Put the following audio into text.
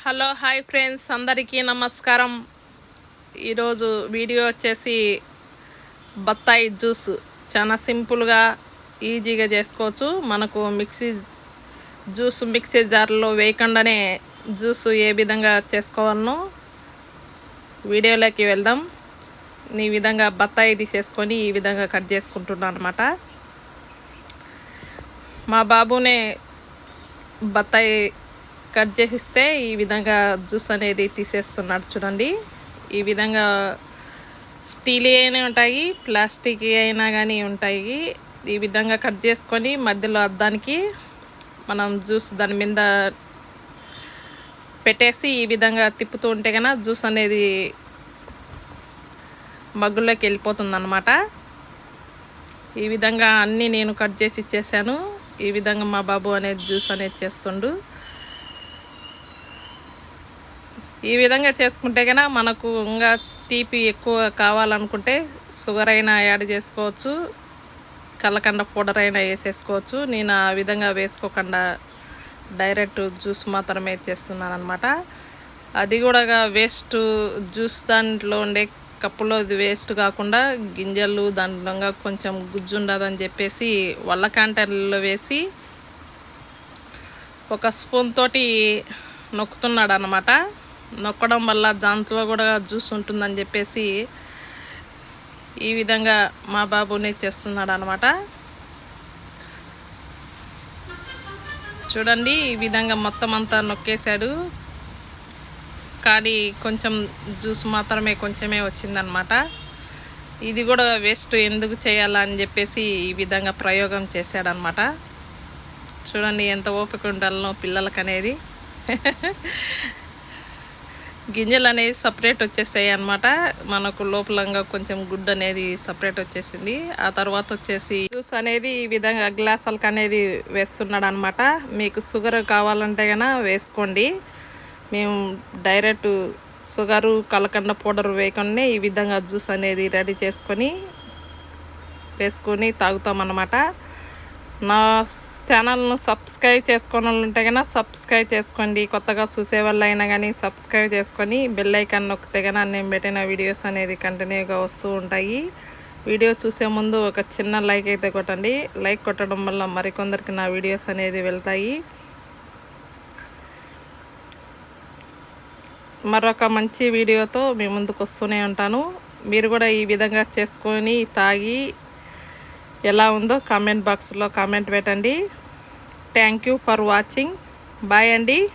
Hello hi friends. అందరికీ నమస్కారం. ఈరోజు వీడియో వచ్చేసి బత్తాయి జ్యూస్. చాలా సింపుల్గా ఈజీగా చేసుకోవచ్చు. మనకు మిక్సీ జ్యూస్ మిక్సీ జార్లో వేయకుండానే జ్యూస్ ఏ విధంగా చేసుకోవాలనో వీడియోలోకి వెళ్దాం. ఈ విధంగా బత్తాయి తీసేసుకొని ఈ విధంగా కట్ చేసుకుంటున్నాను అనమాట మా బాబునే బత్తాయి కట్ చేసిస్తే ఈ విధంగా జ్యూస్ అనేది తీసేస్తున్నాడు చూడండి. ఈ విధంగా స్టీల్ అయినా ఉంటాయి ప్లాస్టిక్ అయినా కానీ ఉంటాయి. ఈ విధంగా కట్ చేసుకొని మధ్యలో అద్దానికి మనం జ్యూస్ దాని మీద పెట్టేసి ఈ విధంగా తిప్పుతూ ఉంటే కన్నా జ్యూస్ అనేది మగ్గులోకి వెళ్ళిపోతుందన్నమాట. ఈ విధంగా అన్నీ నేను కట్ చేసి ఇచ్చేసాను. ఈ విధంగా మా బాబు అనేది జ్యూస్ అనేది చేస్తుండు. ఈ విధంగా చేసుకుంటే కనుక మనకు ఇంకా తీపి ఎక్కువ కావాలనుకుంటే షుగర్ అయినా యాడ్ చేసుకోవచ్చు కలకండ పౌడర్ అయినా వేసేసుకోవచ్చు. నేను ఆ విధంగా వేసుకోకుండా డైరెక్ట్ జ్యూస్ మాత్రమే చేస్తున్నాను అనమాట అది కూడా వేస్ట్ జ్యూస్ దాంట్లో ఉండే కప్పులో ఇది వేస్ట్ కాకుండా గింజలు దాంట్లో కొంచెం గుజ్జు ఉండదని చెప్పేసి వల్ల కాంటర్లో వేసి ఒక స్పూన్ తోటి నొక్కుతున్నాడు అనమాట నొక్కడం వల్ల దాంట్లో కూడా జ్యూస్ ఉంటుందని చెప్పేసి ఈ విధంగా మా బాబుని చేస్తున్నాడు అనమాట చూడండి ఈ విధంగా మొత్తం అంతా నొక్కేశాడు. కానీ కొంచెం జ్యూస్ మాత్రమే కొంచెమే వచ్చిందనమాట ఇది కూడా వేస్ట్ ఎందుకు చేయాలా అని చెప్పేసి ఈ విధంగా ప్రయోగం చేశాడనమాట చూడండి ఎంత ఓపిక ఉండాలనో పిల్లలకి అనేది గింజలు అనేది సపరేట్ వచ్చేసాయి అనమాట మనకు లోపలంగా కొంచెం గుడ్డు అనేది సపరేట్ వచ్చేసింది. ఆ తర్వాత వచ్చేసి జ్యూస్ అనేది ఈ విధంగా గ్లాసులకు అనేది వేస్తున్నాడు అనమాట మీకు షుగర్ కావాలంటే కనుక వేసుకోండి. మేము డైరెక్ట్ షుగరు కలకండ పౌడర్ వేయకుండా ఈ విధంగా జ్యూస్ అనేది రెడీ చేసుకొని వేసుకొని తాగుతాం అనమాట నా ఛానల్ను సబ్స్క్రైబ్ చేసుకొని ఉంటే కన్నా సబ్స్క్రైబ్ చేసుకోండి. కొత్తగా చూసే వాళ్ళు అయినా కానీ సబ్స్క్రైబ్ చేసుకొని బెల్ ఐకాన్ నొక్కితే కన్నా నేను పెట్టిన వీడియోస్ అనేది కంటిన్యూగా వస్తూ ఉంటాయి. వీడియో చూసే ముందు ఒక చిన్న లైక్ అయితే కొట్టండి. లైక్ కొట్టడం వల్ల మరికొందరికి నా వీడియోస్ అనేది వెళ్తాయి. మరొక మంచి వీడియోతో మీ ముందుకు వస్తూనే ఉంటాను. మీరు కూడా ఈ విధంగా చేసుకొని తాగి ఎలా ఉందో కామెంట్ బాక్స్లో కామెంట్ పెట్టండి. Thank you for watching bye అండి.